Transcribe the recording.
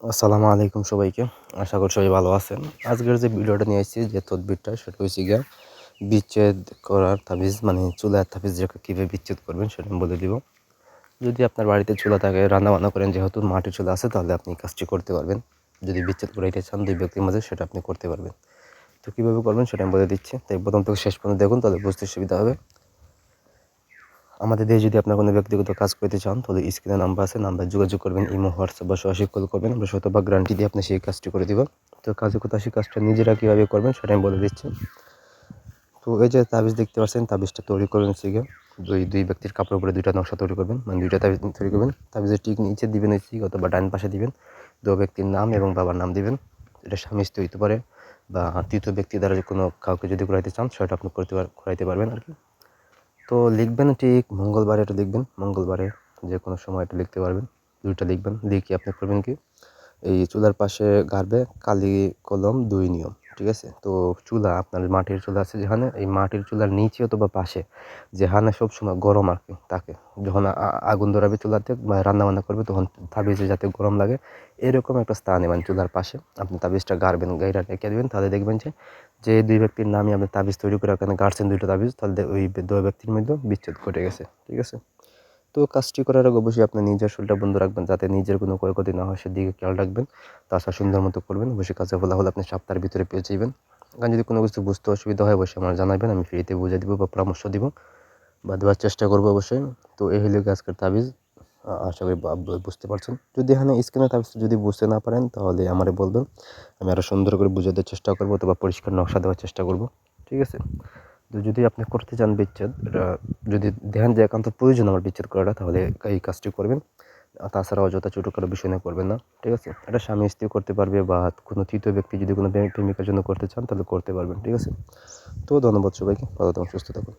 আসসালামু আলাইকুম সবাইকে। আশা করি সবাই ভালো আছেন। আজকের যে ভিডিওটা নিয়ে এসেছি যে তদবিরটা, সেটা হচ্ছে গিয়া বিচ্ছেদ করার তাবিজ মানে চুলার তাবিজ রেখে কীভাবে বিচ্ছেদ করবেন, সেটা আমি বলে দিব। যদি আপনার বাড়িতে চুলা থাকে রান্না বান্না করেন, যেহেতু মাটির চুলা আছে, তাহলে আপনি কাজটি করতে পারবেন। যদি বিচ্ছেদ করাইতে চান, দুই ব্যক্তির মাঝে, সেটা আপনি করতে পারবেন। তো কীভাবে করবেন, সেটা আমি বলে দিচ্ছি। তাই প্রথম থেকে শেষ পর্যন্ত দেখুন, তাহলে বুঝতে সুবিধা হবে। আমাদের দিয়ে যদি আপনার কোনো ব্যক্তিগত কাজ করতে চান, তাহলে স্ক্রিনে নাম্বার আছে, নাম্বার যোগাযোগ করবেন, ইমো, হোয়াটসঅ্যাপ বা সরাসরি কল করবেন। আমরা শতভাগ গ্যারান্টি দিয়ে আপনি সেই কাজটি করে দেবো। তো কাজে কোথায় সেই কাজটা নিজেরা কীভাবে করবেন সেটা আমি বলে দিচ্ছি। তো এই যে তাবিজ দেখতে পাচ্ছেন, তাবিজটা তৈরি করবেন শিখে দুই দুই ব্যক্তির কাপড়ের উপরে দুইটা নকশা তৈরি করবেন। মানে দুইটা তাবিজ তৈরি করবেন। তাবিজের ঠিক নিচে দিবেন হচ্ছে অথবা ডান পাশে দিবেন। দু ব্যক্তির নাম এবং বাবার নাম দিবেন। এটা স্বামী স্ত্রী হইতে পারে বা তৃতীয় ব্যক্তি দ্বারা কোনো কাউকে যদি করাইতে চান, সেটা আপনি করতে করাইতে পারবেন আর কি। তো লিখবেন ঠিক মঙ্গলবারে এটা লিখবেন, মঙ্গলবারে যে কোনো সময় এটা লিখতে পারবেন। দুইটা লিখবেন লিখে আপনি করবেন কি? এই চুলার পাশে গাড়বে কালি কলম দুই নিয়ম। ঠিক আছে? তো চুলা, আপনার মাটির চুলা আছে যেখানে, এই মাটির চুলার নিচে অথবা পাশে যেখানে সবসময় গরম আর কি তাকে যখন আগুন ধরাবে চুলাতে বা রান্না বান্না করবে, তখন তাবিজে যাতে গরম লাগে, এরকম একটা স্থান নেবেন চুলার পাশে। আপনি তাবিজটা গাড়বেন গাইরা রেখে দেবেন, তাহলে দেখবেন যে যে দুই ব্যক্তির নামে আপনি তাবিজ তৈরি করে ওখানে গাড়ছেন দুইটা তাবিজ, তাহলে ওই দুই ব্যক্তির মধ্যে বিচ্ছেদ ঘটে গেছে, ঠিক আছে? তো কাজটি করার আগে অবশ্যই আপনি নিজের শরীরটা বন্ধ রাখবেন, যাতে নিজের কোনো ক্ষয়ক্ষতি না হয়, সেদিকে খেয়াল রাখবেন। তাছাড়া সুন্দর মতো করবেন, অবশ্যই কাজে ফলাফল আপনি সপ্তাহের ভিতরে পেয়ে যাবেন। কারণ যদি কোনো কিছু বুঝতে অসুবিধা হয়, অবশ্যই আমার জানাবেন, আমি ফ্রিতে বুঝে দিব বা পরামর্শ দিব বা দেওয়ার চেষ্টা করব অবশ্যই। তো এই হলো আজকের তাবিজ। আশা করি বুঝতে পারছেন। যদি এখানে স্ক্রিনে তাবিজ যদি বুঝতে না পারেন, তাহলে আমারে বলবেন। আমি আরও সুন্দর করে বুঝে দেওয়ার চেষ্টা করব অথবা পরিষ্কার নকশা দেওয়ার চেষ্টা করব। ঠিক আছে? যদি আপনি করতে চান বিচ্ছেদ যদি ধ্যান যে একান্ত প্রয়োজন আমার বিচ্ছেদ করাটা, তাহলে এই কাজটি করবেন। তাছাড়া অযথা ছোটো কারও বিষয় নিয়ে করবেন না, ঠিক আছে? এটা স্বামী স্ত্রী করতে পারবে বা কোনো তৃতীয় ব্যক্তি যদি কোনো প্রেমিকার জন্য করতে চান, তাহলে করতে পারবেন, ঠিক আছে? তো ধন্যবাদ সবাইকে, ভালো থাকুন, সুস্থ থাকুন।